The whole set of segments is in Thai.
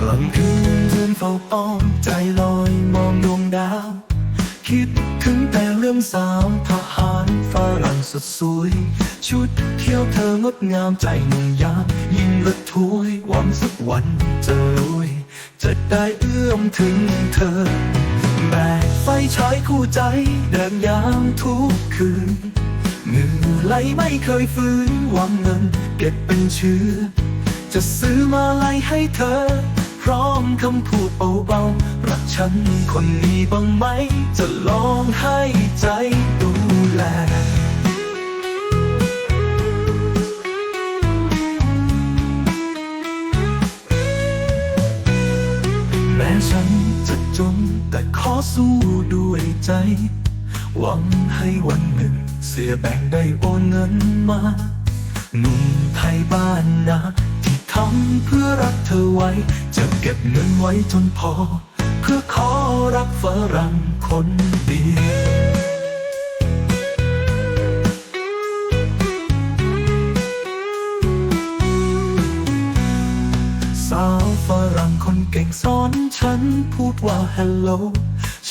กลำคืนเดินเฝ้าอ้อมใจลอยมองดวงดาว คิดถึงแต่เรื่องสาวทหารฝรั่งสุดสวย ชุดเที่ยวเธองดงามใจหนุ่มยามยิ่งระทวยหวังสักวันจะรวย จะได้เอื้อมถึงเธอ แบกไฟฉายคู่ใจเดินยามทุกคืนเหงื่อไหลไม่เคยฟื้นหวังเงิน เก็บเป็นเชื้อจะซื้อมาลัยให้เธอ คำพูดเบาๆรักฉันคนนี้บ้างไหม จะลองให้ใจดูแลแม้ฉันจะจนแต่ขอสู้ด้วยใจ หวังให้วันหนึ่ง เสียแบ่งได้โอนเงินมาหนุ่มไทยบ้านนาำเพื่อรักเธอไว้ จะเก็บเงินไว้จนพอ เพื่อขอรักฝรั่งคนเดียวสาวฝรั่งคนเก่งสอนฉันพูดว่า hello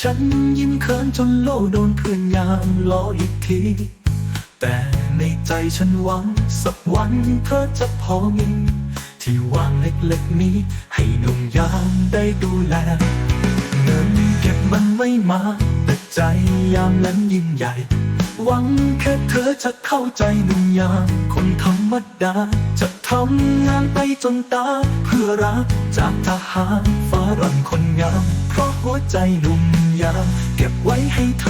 ฉันยิ้มเขินจนโลโดนเพื่อนยามล้ออีกที แต่ในใจฉันหวังสักวันเธอจะพอมี ที่วางเล็กๆนี้ ให้หนุ่มยามได้ดูแล เงินเก็บมันไม่มา แต่ใจยามนั้นยิ่งใหญ่ หวังแค่เธอจะเข้าใจหนุ่มยาม คนธรรมดา จะทำงานไปจนตา เพื่อรักจากทหารฝรั่งคนงาม เพราะหัวใจหนุ่มยาม เก็บไว้ให้เธอ